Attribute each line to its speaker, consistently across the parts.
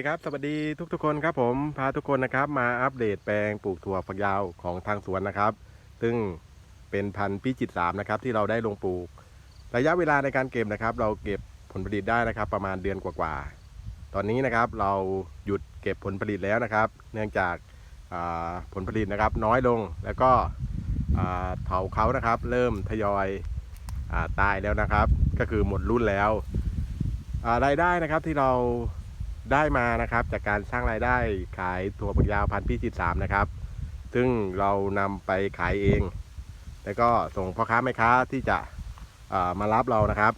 Speaker 1: วัสดีครับ สวัสดีทุกๆคนครับผมพาทุกคนนะครับ มาอัปเดตแปลงปลูกถั่วฝักยาวของทางสวนนะครับ ซึ่งเป็นพันธุ์พิจิตรสามนะครับที่เราได้ลงปลูก ระยะเวลาในการเก็บนะครับ เราเก็บผลผลิตได้นะครับ ประมาณเดือนกว่าๆตอนนี้นะครับเราหยุดเก็บผลผลิตแล้วนะครับ เนื่องจากาผลผลิตนะครับน้อยลงแล้วก็เถาเขานะครับ เริ่มทยอยอาตายแล้วนะครับ ก็คือหมดรุ่นแล้วรายได้นะครับที่เรา ได้มานะครับ จากการสร้างรายได้ขายถั่วฝักยาวพันธุ์พิจิตรสามนะครับ ซึ่งเรานำไปขายเอง แล้วก็ส่งพ่อค้าแม่ค้าที่จะอ่ามารับเรานะครับ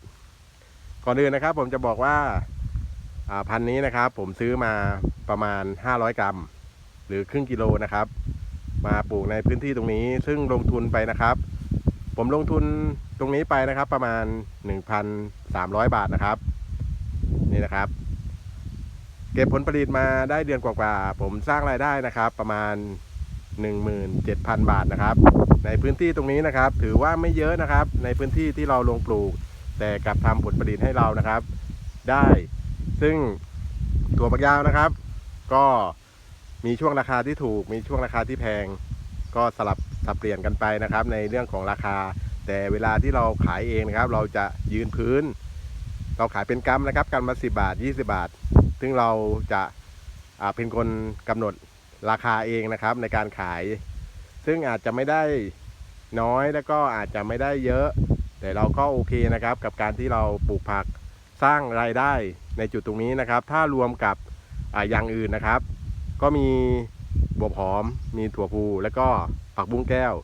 Speaker 1: ก่อนอื่นนะครับผมจะบอกว่าาพันนี้นะครับ ผมซื้อมาประมาณ 500 กรัม หรือครึ่งกิโลนะครับ มาปลูกในพื้นที่ตรงนี้ ซึ่งลงทุนไปนะครับ ผมลงทุนตรงนี้ไปนะครับ ประมาณ 1,300 บาทนะครับ นี่นะครับ เก็บผลผลิตมาได้เดือนกว่าๆผมสร้างรายได้นะครับ ประมาณ 17,000 บาทนะครับ ในพื้นที่ตรงนี้นะครับ ถือว่าไม่เยอะนะครับ ในพื้นที่ที่เราลงปลูก แต่กลับทำผลผลิตให้เรานะครับ ได้ ซึ่งถั่วฝักยาวนะครับ ก็มีช่วงราคาที่ถูก มีช่วงราคาที่แพง ก็สลับสับเปลี่ยนกันไปนะครับ ในเรื่องของราคา แต่เวลาที่เราขายเองนะครับ เราจะยืนพื้น เราขายเป็นกรัมนะครับกรัมละสิบาท 20 บาท ซึ่งเราจะเป็นคนกำหนดราคาเองนะครับในการขาย ซึ่งอาจจะไม่ได้น้อยแล้วก็อาจจะไม่ได้เยอะ แต่เราก็โอเคนะครับ กับการที่เราปลูกผักสร้างรายได้ในจุดตรงนี้นะครับ ถ้ารวมกับออย่างอื่นนะครับ ก็มีบวบหอม มีถั่วพูแล้วก็ผักบุ้งแก้ว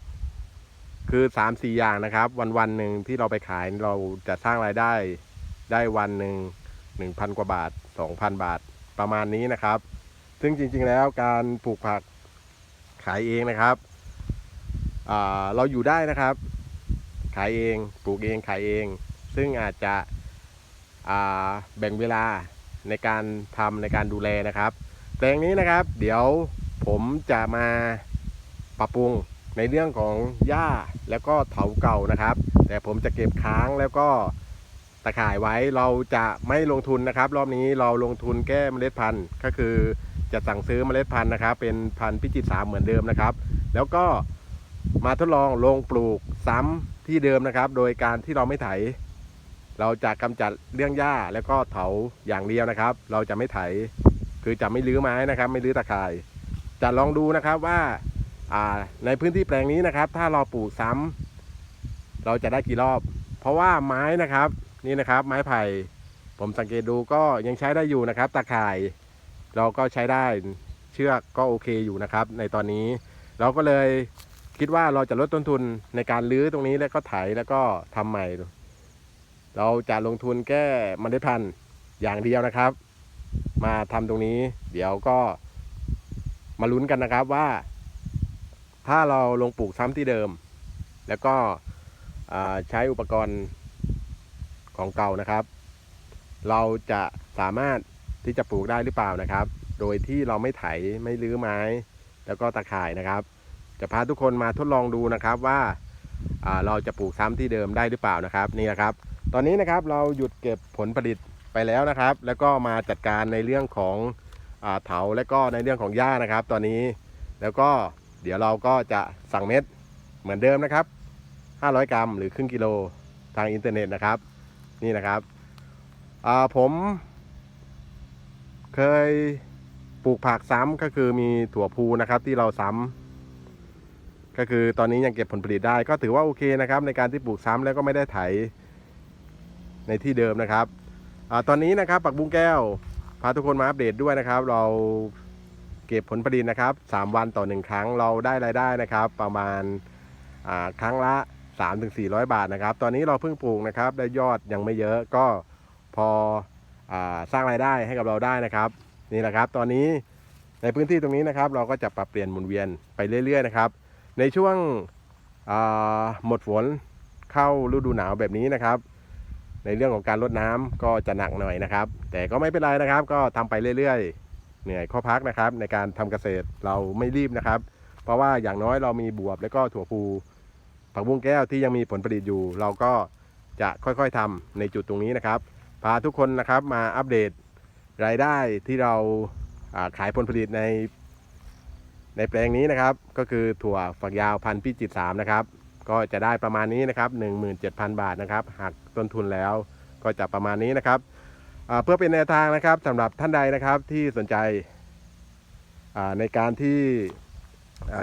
Speaker 1: คือ3ามสี่อย่างนะครับ วันวันหนึ่งที่เราไปขายเราจะสร้างรายได้ได้วันหนึ่ง หนึ่งพันกว่าบาทสองพันบาทประมาณนี้นะครับ ซึ่งจริงๆแล้วการปลูกผักขายเองนะครับเราอยู่ได้นะครับ ขายเองปลูกเองขายเอง ซึ่งอาจจะแบ่งเวลาในการทำในการดูแลนะครับ แปลงนี้นะครับ เดี๋ยวผมจะมาปรับปรุงในเรื่องของหญ้าแล้วก็เถาเก่านะครับ แต่ผมจะเก็บค้างแล้วก็ะข่ายไว้เราจะไม่ลงทุนนะครับ รอบนี้เราลงทุนแก้เมล็ดพันธุ์ก็คือจะสั่งซื้อเมล็ดพันธุ์นะครับ เป็นพันธุ์พิจิตรสามเหมือนเดิมนะครับ แล้วก็มาทดลองลงปลูกซ้ำที่เดิมนะครับ โดยการที่เราไม่ไถ เราจะกำจัดเรื่องหญ้าแล้วก็เถาอย่างเดียวนะครับ เราจะไม่ไถ คือจะไม่รื้อไม้นะครับ ไม่รื้อตะข่าย จะลองดูนะครับว่าอ่าในพื้นที่แปลงนี้นะครับ ถ้าเราปลูกซ้ำเราจะได้กี่รอบ เพราะว่าไม้นะครับ นี่นะครับ ไม้ไผ่ ผมสังเกตดูก็ยังใช้ได้อยู่นะครับตะข่าย เราก็ใช้ได้เชือกก็โอเคอยู่นะครับ ในตอนนี้ เราก็เลยคิดว่าเราจะลดต้นทุนในการรื้อตรงนี้แล้วก็ไถแล้วก็ทำใหม่ เราจะลงทุนแก้เมล็ดพันอย่างเดียวนะครับ มาทำตรงนี้ เดี๋ยวก็มาลุ้นกันนะครับว่า ถ้าเราลงปลูกซ้ำที่เดิม แล้วก็ใช้อุปกรณ์ ของเก่านะครับ เราจะสามารถที่จะปลูกได้หรือเปล่านะครับ โดยที่เราไม่ไถไม่รื้อไม้ แล้วก็ตะข่ายนะครับ จะพาทุกคนมาทดลองดูนะครับว่าเราจะปลูกซ้ำที่เดิมได้หรือเปล่านะครับนี่นะครับ ตอนนี้นะครับเราหยุดเก็บผลผลิตไปแล้วนะครับ แล้วก็มาจัดการในเรื่องของเถาและก็ในเรื่องของหญ้านะครับ ตอนนี้แล้วก็เดี๋ยวเราก็จะสั่งเม็ดเหมือนเดิมนะครับ 500 กรัมหรือครึ่งกิโลทางอินเทอร์เน็ตนะครับ นี่นะครับผมเคยปลูกผักซ้ำก็คือมีถั่วพูนะครับที่เราซ้ำก็คือตอนนี้ยังเก็บผลผลิตได้ ก็ถือว่าโอเคนะครับ ในการที่ปลูกซ้ำแล้วก็ไม่ได้ไถในที่เดิมนะครับอตอนนี้นะครับปักบุ้งแก้วพาทุกคนมาอัปเดตด้วยนะครับ เราเก็บผลผลิตนะครับ 3 วันต่อ 1 ครั้งเราได้รายได้นะครับ ประมาณครั้งละ 3-400 บาทนะครับ ตอนนี้เราเพิ่งปลูกนะครับ ได้ยอดยังไม่เยอะก็พออสร้างรายได้ให้กับเราได้นะครับ นี่แหละครับ ตอนนี้ในพื้นที่ตรงนี้นะครับ เราก็จะปรับเปลี่ยนหมุนเวียนไปเรื่อย ๆ นะครับ ในช่วงหมดฝนเข้าฤดูหนาวแบบนี้นะครับ ในเรื่องของการลดน้ำก็จะหนักหน่อยนะครับ แต่ก็ไม่เป็นไรนะครับ ก็ทำไปเรื่อยๆ เหนื่อยข้อพักนะครับ ในการทำเกษตรเราไม่รีบนะครับ เพราะว่าอย่างน้อยเรามีบวบแล้วก็ถั่วพู ผักบุ้งแก้วที่ยังมีผลผลิตอยู่ เราก็จะค่อยๆทำในจุดตรงนี้นะครับ พาทุกคนนะครับมาอัปเดตรายได้ที่เราาขายผลผลิตใน ในแปลงนี้นะครับ ก็คือถั่วฝักยาวพันธุ์พิจิตสามนะครับ ก็จะได้ประมาณนี้นะครับ17,000 บาทนะครับหักต้นทุนแล้วก็จะประมาณนี้นะครับเพื่อเป็นแนวทางนะครับสำหรับท่านใดนะครับที่สนใจในการที่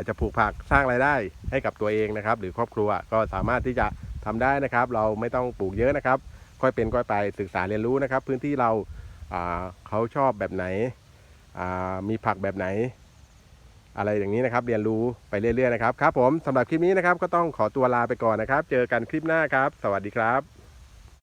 Speaker 1: จะปลูกผักสร้างรายได้ให้กับตัวเองนะครับ หรือครอบครัวก็สามารถที่จะทำได้นะครับ เราไม่ต้องปลูกเยอะนะครับ ค่อยเป็นค่อยไปศึกษาเรียนรู้นะครับ พื้นที่เราเขาชอบแบบไหนมีผักแบบไหน อะไรอย่างนี้นะครับ เรียนรู้ไปเรื่อยๆนะครับครับผมสำหรับคลิปนี้นะครับ ก็ต้องขอตัวลาไปก่อนนะครับ เจอกันคลิปหน้าครับ สวัสดีครับ